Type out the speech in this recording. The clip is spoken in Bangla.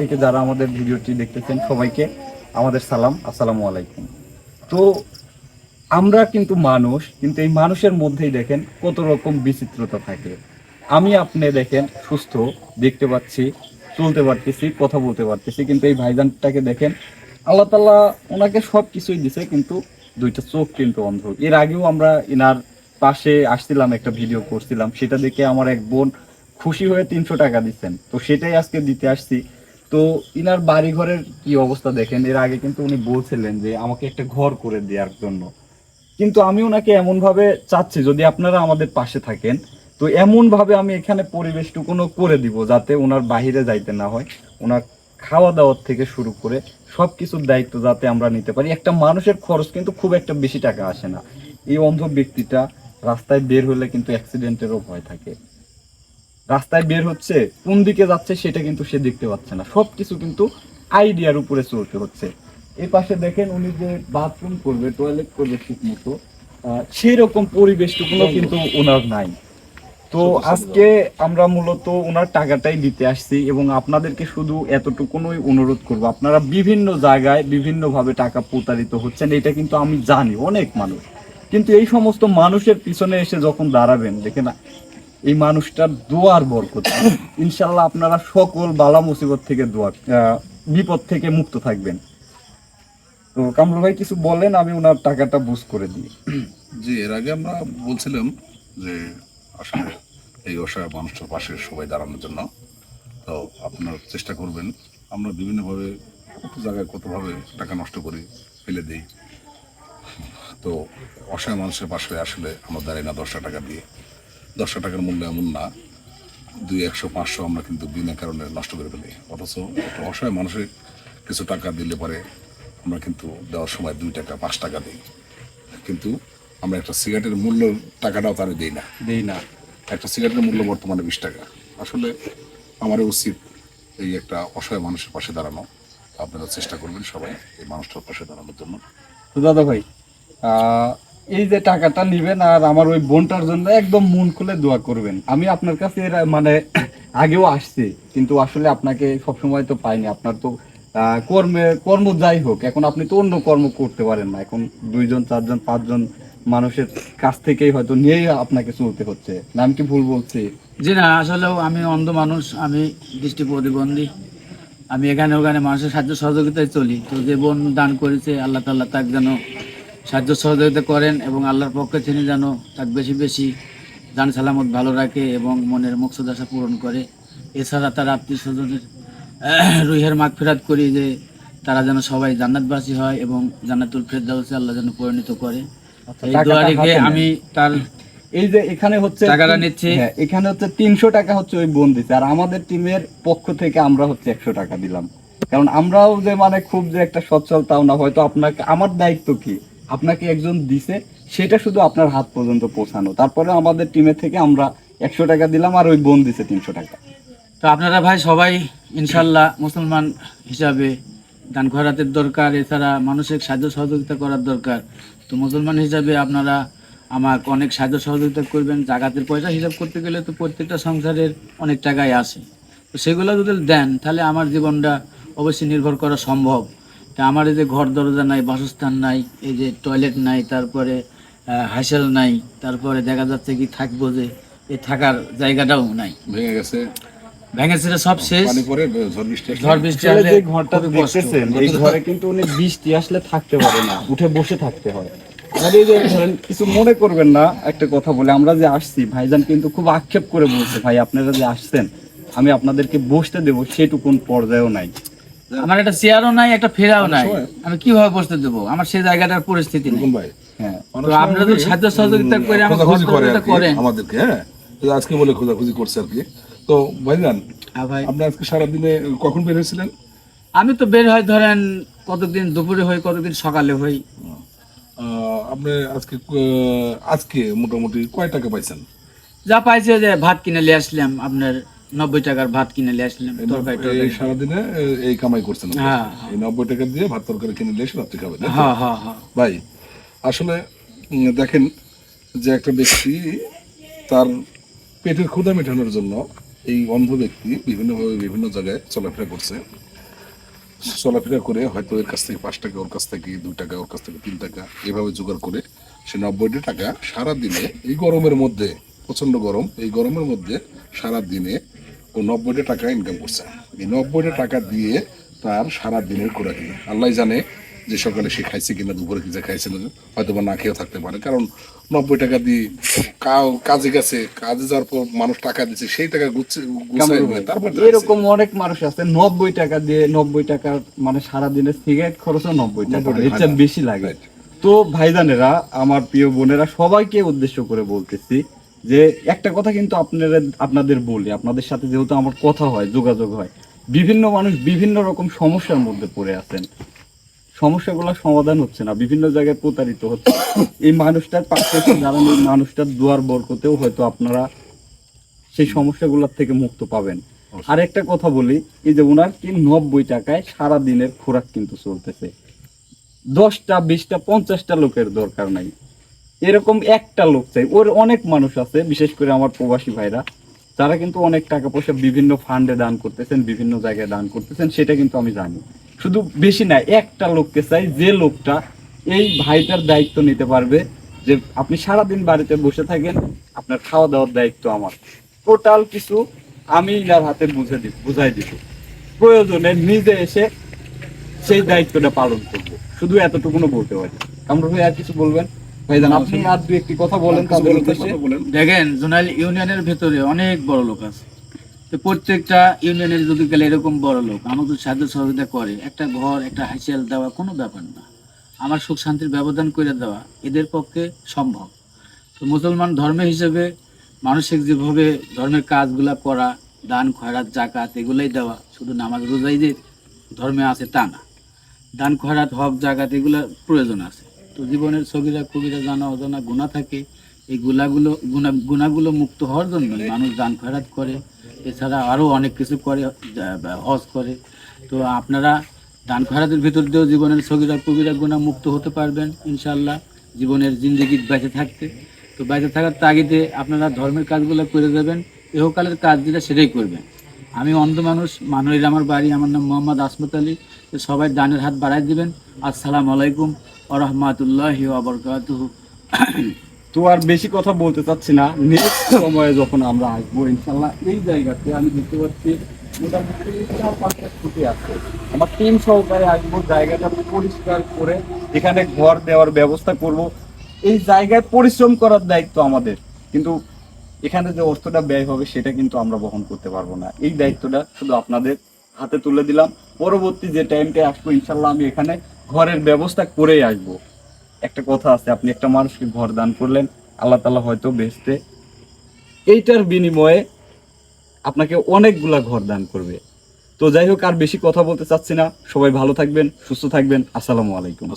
থেকে যারা আমাদের ভিডিওটি দেখতেছেন, সবাইকে আমাদের সালাম তো আমরা কিন্তু মানুষ, কিন্তু এই মানুষের মধ্যেই দেখেন কত রকম বিচিত্রতা থাকে। আমি আপনি দেখেন সুস্থ, দেখতে পাচ্ছি, চলতে পারতেছি, কথা বলতে পারতেছি, কিন্তু এই ভাইজানটাকে দেখেন আল্লাহ তাল্লাহ ওনাকে সব কিছুই দিছে, কিন্তু দুইটা চোখ কিন্তু অন্ধ। এর আগেও আমরা এনার পাশে আসছিলাম, একটা ভিডিও করছিলাম। সেটা দেখে আমার এক বোন খুশি হয়ে তিনশো টাকা দিচ্ছেন। তো সেটাই আজকে দিতে আসছি। তো ইনার বাড়ি ঘরের কি অবস্থা দেখেন? এর আগে কিন্তু উনি বলছিলেন যে, আমাকে একটা ঘর করে দেওয়ার জন্য। কিন্তু আমি ওনাকে এমন ভাবে চাচ্ছি, যদি আপনারা আমাদের পাশে থাকেন, তো এমন ভাবে আমি এখানে পরিবেশটুকুনো করে দিব, যাতে ওনার বাহিরে যাইতে না হয়। ওনার খাওয়া দাওয়ার থেকে শুরু করে সব কিছুর দায়িত্ব যাতে আমরা নিতে পারি। একটা মানুষের খরচ কিন্তু খুব একটা বেশি টাকা আসে না। এই অন্ধ ব্যক্তিটা রাস্তায় বের হলে কিন্তু অ্যাক্সিডেন্টেরও ভয় থাকে। রাস্তায় বের হচ্ছে কোন দিকে যাচ্ছে সেটা কিন্তু সে দেখতে পাচ্ছে না। সবকিছু কিন্তু আইডিয়ার উপরে চলতে হচ্ছে। এই পাশে দেখেন উনি যে বাথরুম করবে টয়লেট করবে ঠিক মতো সেই রকম পরিবেশটুকুনো কিন্তু ওনার নাই। তো আজকে আমরা মূলত ওনার টাকাটাই দিতে আসছি এবং আপনাদেরকে শুধু এতটুকুনই অনুরোধ করব। আপনারা বিভিন্ন জায়গায় বিভিন্ন ভাবে টাকা প্রতারিত হচ্ছেন এটা কিন্তু আমি জানি অনেক মানুষ। কিন্তু এই সমস্ত মানুষের পিছনে এসে যখন দাঁড়াবেন দেখে না এই মানুষটার দোয়ার বরকত। ইনশাল্লাহ আপনারা সকল বালা মুসিবত থেকে দোয়া আহ, বিপদ থেকে মুক্ত থাকবেন। তো কামরুল ভাই কিছু বলেন আমি ওনার টাকাটা বুঝ করে দিই। জি এর আগে আমরা বলছিলাম যে আসলে এই অসহায় মানুষটার পাশে সবাই দাঁড়ানোর জন্য। তো আপনার চেষ্টা করবেন আমরা বিভিন্নভাবে কত জায়গায় কতভাবে টাকা নষ্ট করি ফেলে দিই। তো অসহায় মানুষের পাশে আসলে আমরা দাঁড়াই না দশটা টাকা দিয়ে। দশটা টাকার মূল্য এমন না দুই একশো পাঁচশো আমরা কিন্তু বিনা কারণে নষ্ট করে ফেলি। অথচ একটা অসহায় মানুষের কিছু টাকা দিলে পরে আমরা কিন্তু দেওয়ার সময় দুই টাকা পাঁচ টাকা দিই। কিন্তু আমরা একটা সিগারেটের মূল্য টাকাটাও তারে দিই না। দিই না। একটা সিগারেটের মূল্য বর্তমানে বিশ টাকা। আসলে আমার উচিত এই একটা অসহায় মানুষের পাশে দাঁড়ানো। আপনারা চেষ্টা করবেন সবাই এই মানুষটার পাশে দাঁড়ানোর জন্য। দাদা ভাই এই যে টাকাটা নিবেন আর আমার ওই বোনটার জন্য একদম মন খুলে দোয়া করবেন। আমি আপনার কাছে মানে আগেও আসছি, কিন্তু আসলে আপনাকে সবসময় তো পাইনি। আপনার তো কর্মে কর্ম যাই হোক, এখন আপনি তো অন্য কর্ম করতে পারেন না। এখন দুইজন, চারজন, পাঁচজন মানুষের কাছ থেকেই হয়তো নিয়েই আপনাকে চলতে হচ্ছে। নাম কি ভুল বলছি? জি না, আসলেও আমি অন্ধ মানুষ, আমি দৃষ্টি প্রতিবন্ধী। আমি এখানে ওখানে মানুষের সাহায্য সহযোগিতায় চলি। তো যে বোন দান করেছে, আল্লাহ তাল্লাহ তাকে যেন সাহায্য সহযোগিতা করেন এবং আল্লাহর পক্ষে তিনি যেন তাকে বেশি বেশি জান সালামত ভালো রাখে এবং মনের আশা পূরণ করে। এছাড়া তার আত্মীয় স্বজনের রুহের মাগ ফেরাত করি যে তারা যেন সবাই জান্নাতবাসী হয় এবং জান্নাতুল ফেরদাউসে আল্লাহ যেন পরিণত করে। আচ্ছা, এই দোয়া রেখে আমি তার এই যে এখানে হচ্ছে টাকাটা নিচ্ছি। হ্যাঁ এখানে হচ্ছে তিনশো টাকা হচ্ছে ওই বোন দিচ্ছে আর আমাদের টিমের পক্ষ থেকে আমরা হচ্ছে একশো টাকা দিলাম। কারণ আমরাও যে মানে খুব যে একটা সচ্ছল তাও না হয়তো আপনাকে আমার দায়িত্ব কি? আপনাকে একজন দিছে, সেটা শুধু আপনার হাত পর্যন্ত পৌঁছানো। তারপরে আমাদের টিমের থেকে আমরা একশো টাকা দিলাম আর ওই বোন দিছে তিনশো টাকা। তো আপনারা ভাই সবাই ইনশাল্লাহ মুসলমান হিসাবে দান খয়রাতের দরকার, এছাড়া মানুষের সাহায্য সহযোগিতা করার দরকার। তো মুসলমান হিসাবে আপনারা আমাকে অনেক সাহায্য সহযোগিতা করবেন জাগাতের পয়সা হিসাব করতে গেলে তো প্রত্যেকটা সংসারের অনেক টাকাই আসে তো সেগুলো যদি দেন, তাহলে আমার জীবনটা অবশ্যই নির্ভর করা সম্ভব। তা আমার এই যে ঘর দরজা নাই বাসস্থান নাই এই যে টয়লেট নাই তারপরে হাসেল নাই তারপরে দেখা যাচ্ছে কি থাকব যে এই থাকার জায়গাটাও নাই। ভেঙে গেছে। ভেঙে ছেড়ে সব শেষ। ঝড় বৃষ্টি আসলে। ঝড় বৃষ্টি আসলে হলে যে ঘরটা দেখতেছেন এই ঘরে কিন্তু উনি বৃষ্টি আসলে থাকতে পারে না উঠে বসে থাকতে হয়। কিছু মনে করবেন না একটা কথা বলে আমরা যে আসছি ভাইজান কিন্তু খুব আক্ষেপ করে বলছে ভাই আপনারা যে আসছেন আমি আপনাদেরকে বসতে দেবো সেটুকুন পর্যায়েও নাই। আমার একটা চেয়ারও নাই একটা ফেরাও নাই। আমি কীভাবে বসতে দেবো? আমার সেই জায়গাটার পরিস্থিতি নেই। হ্যাঁ। আপনারা যদি সাহায্য সহযোগিতা করে আমার ঘর খোঁজাখুঁজি করে আর দরজাটা কি করেন। আমাদেরকে হ্যাঁ? আজকে বলে খোঁজাখুঁজি করছে আর কি। তো ভাইজান হ্যাঁ ভাই। আপনি আজকে সারাদিনে কখন বের হয়েছিলেন? আমি তো বের হয় ধরেন কতদিন দুপুরে হই কতদিন সকালে হই। আহ, আপনি আজকে আহ, আজকে মোটামুটি কয় টাকা পাইছেন? যা পাইছে যে ভাত কিনে নিয়ে আসলাম আপনার নব্বই টাকার ভাত কিনে নিয়ে আসলাম এই তরকারি এই সারাদিনে এই কামাই করছেন হ্যাঁ। এই নব্বই টাকা দিয়ে ভাত তরকারি কিনে নিয়ে এসে রাত্রে খাবেন হ্যাঁ হ্যাঁ হ্যাঁ। ভাই আসলে দেখেন যে একটা ব্যক্তি তার পেটের ক্ষুধা মেটানোর জন্য এই অন্ধ ব্যক্তি বিভিন্নভাবে বিভিন্ন জায়গায় চলাফেরা করছে। চলাফেরা করে হয়তো এর কাছ থেকে পাঁচ টাকা ওর কাছ থেকে দুই টাকা ওর কাছ থেকে তিন টাকা এভাবে জোগাড় করে সে নব্বইটা টাকা সারা দিনে এই গরমের মধ্যে প্রচণ্ড গরম এই গরমের মধ্যে সারা দিনে ও নব্বইটা টাকা ইনকাম করছে। এই নব্বইটা টাকা দিয়ে তার সারা দিনের আল্লাহ জানে যে সকালে সে খাইছে কিনা দুপুরে খাইছে না হয়তো বা না খেয়েও থাকতে পারে। কারণ নব্বই টাকা দিয়ে কা- কাজে গেছে কাজে যাওয়ার পর মানুষ টাকা দিচ্ছে সেই টাকা তারপর এরকম অনেক মানুষ আছে নব্বই টাকা দিয়ে নব্বই টাকা মানে সারাদিনের সিগারেট খরচও নব্বই টাকা। 90 টাকা, এর চেয়ে হ্যাঁ। বেশি লাগে। তো ভাইজানেরা আমার প্রিয় বোনেরা সবাইকে উদ্দেশ্য করে বলতেছি যে একটা কথা কিন্তু আপনারা আপনাদের বলি আপনাদের সাথে যেহেতু আমার কথা হয় যোগাযোগ হয় বিভিন্ন মানুষ বিভিন্ন রকম সমস্যার মধ্যে পড়ে আছেন। সমস্যাগুলো সমাধান হচ্ছে না বিভিন্ন জায়গায় প্রতারিত হচ্ছে। এই মানুষটার পাশে দাঁড়ানো এই মানুষটার দুয়ার বরকতেও হয়তো আপনারা সেই সমস্যাগুলোর থেকে মুক্ত পাবেন। আর একটা কথা বলি এই যে ওনার কি নব্বই টাকায় সারা দিনের খোরাক কিন্তু চলতেছে। দশটা বিশটা পঞ্চাশটা লোকের দরকার নাই। এরকম একটা লোক চাই। ওর অনেক মানুষ আছে, বিশেষ করে আমার প্রবাসী ভাইরা। তারা কিন্তু অনেক টাকা পয়সা বিভিন্ন ফান্ডে দান করতেছেন, বিভিন্ন জায়গায় দান করতেছেন, সেটা কিন্তু আমি জানি। শুধু বেশি না, একটা লোককে চাই যে লোকটা এই ভাইটার দায়িত্ব নিতে পারবে যে আপনি সারাদিন বাড়িতে বসে থাকেন, আপনার খাওয়া দাওয়ার দায়িত্ব আমার। টোটাল কিছু আমি ইনার হাতে বুঝে দিব বুঝাই দিব। প্রয়োজনে নিজে এসে সেই দায়িত্বটা পালন করব। শুধু এতটুকুনো বলতে পারি। কামরুল ভাই, আর কিছু বলবেন? আপনি আর দু একটি কথা বলেন তাদের উদ্দেশ্যে। দেখেন জোনাল ইউনিয়নের ভেতরে অনেক বড় লোক আছে। তো প্রত্যেকটা ইউনিয়নের যদি গেলে এরকম বড় লোক আমাকে সাহায্য সহযোগিতা করে একটা ঘর একটা হাইসেল দেওয়া কোনো ব্যাপার না। আমার সুখ শান্তির ব্যবধান করে দেওয়া এদের পক্ষে সম্ভব। তো মুসলমান ধর্ম হিসেবে মানসিক যেভাবে ধর্মের কাজগুলা করা দান খয়রাত জাকাত এগুলাই দেওয়া শুধু নামাজ রোজাই যে ধর্মে আছে তা না। দান খয়রাত হক জাকাত এগুলোর প্রয়োজন আছে। জীবনের সগিরা কবিরা জানা অজানা গুণা থাকে। এই গুলাগুলো গুণা, গুণাগুলো মুক্ত হওয়ার জন্য মানুষ দান খয়রাত করে। এছাড়া আরও অনেক কিছু করে হজ করে। তো আপনারা দান খয়রাতের ভিতর দিয়েও জীবনের সগিরা কবিরা গুণা মুক্ত হতে পারবেন ইনশাল্লাহ জীবনের জিন্দগি বেঁচে থাকতে। তো বেঁচে থাকার তাগিদে আপনারা ধর্মের কাজগুলো করে দেবেন ইহকালের কাজ যেটা সেটাই করবেন। আমি অন্ধ মানুষ মানুষের আমার বাড়ি, আমার নাম মোহাম্মদ আসমত আলী। সবাই দানের হাত বাড়াই দিবেন। আসসালামু আলাইকুম। আ আবরকাতুহু তো আর বেশি কথা বলতে চাচ্ছি না। নেক্সট সময়ে যখন আমরা আসব ইনশাল্লাহ এই জায়গাতে আমি দেখতে পাচ্ছি আমার পরিষ্কার করে এখানে ঘর দেওয়ার ব্যবস্থা করব। এই জায়গায় পরিশ্রম করার দায়িত্ব আমাদের। কিন্তু এখানে যে অর্থটা ব্যয় হবে, সেটা কিন্তু আমরা বহন করতে পারব না। এই দায়িত্বটা শুধু আপনাদের হাতে তুলে দিলাম। পরবর্তী যে টাইমটা আসব ইনশাল্লাহ আমি এখানে ঘরের ব্যবস্থা করেই আসব। একটা কথা আছে, আপনি একটা মানুষকে ঘর দান করলেন, আল্লাহ তালা হয়তো বেসতে এইটার বিনিময়ে আপনাকে অনেকগুলা ঘর দান করবে। তো যাই হোক, আর বেশি কথা বলতে চাচ্ছি না। সবাই ভালো থাকবেন, সুস্থ থাকবেন। আসসালামু আলাইকুম।